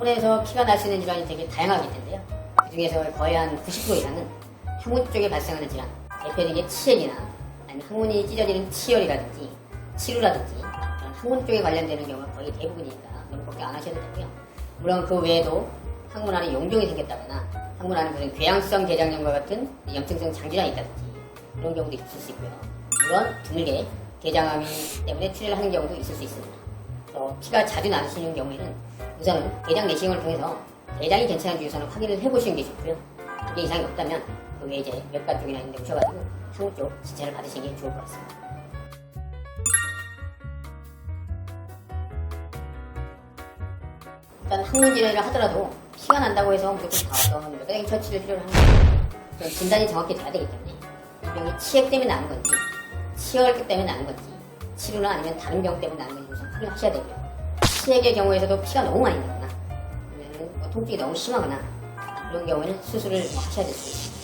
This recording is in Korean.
항문에서 피가 날 수 있는 질환이 되게 다양하게 있는데요. 그 중에서 거의 한 90% 이상은 항문 쪽에 발생하는 질환. 대표적인 게 치액이나 아니면 항문이 찢어지는 치열이라든지 치루라든지 이런 항문 쪽에 관련되는 경우가 거의 대부분이니까 너무 걱정 안 하셔도 되고요. 물론 그 외에도 항문 안에 용종이 생겼다거나 항문 안에 무슨 궤양성 대장염과 같은 염증성 장질환이 있다든지 그런 경우도 있을 수 있고요. 물론 드물게 대장암이 때문에 출혈을 하는 경우도 있을 수 있습니다. 또 피가 자주 나시는 경우에는 우선은 대장 내시경을 통해서 대장이 괜찮은지 우선 확인을 해보시는 게 좋고요. 그게 이상이 없다면 그 외에 이제 몇 가지 쪽이나 있는데 오셔가지고 항문 쪽 진찰을 받으시는 게 좋을 것 같습니다. 일단 항문 질환을 하더라도 피가 난다고 해서 무조건 다 와서 몇 처치를 필요로 하는. 그럼 진단이 정확히 돼야 되기 때문에 이 병이 치액 때문에 나는 건지 치열 때문에 나는 건지 치료나 아니면 다른 병 때문에 나는 건지 우선 확인하셔야 되고요. 치액의 경우에서도 피가 너무 많이 나거나 아니면 뭐 통증이 너무 심하거나 그런 경우에는 수술을 뭐 하셔야 있습니다.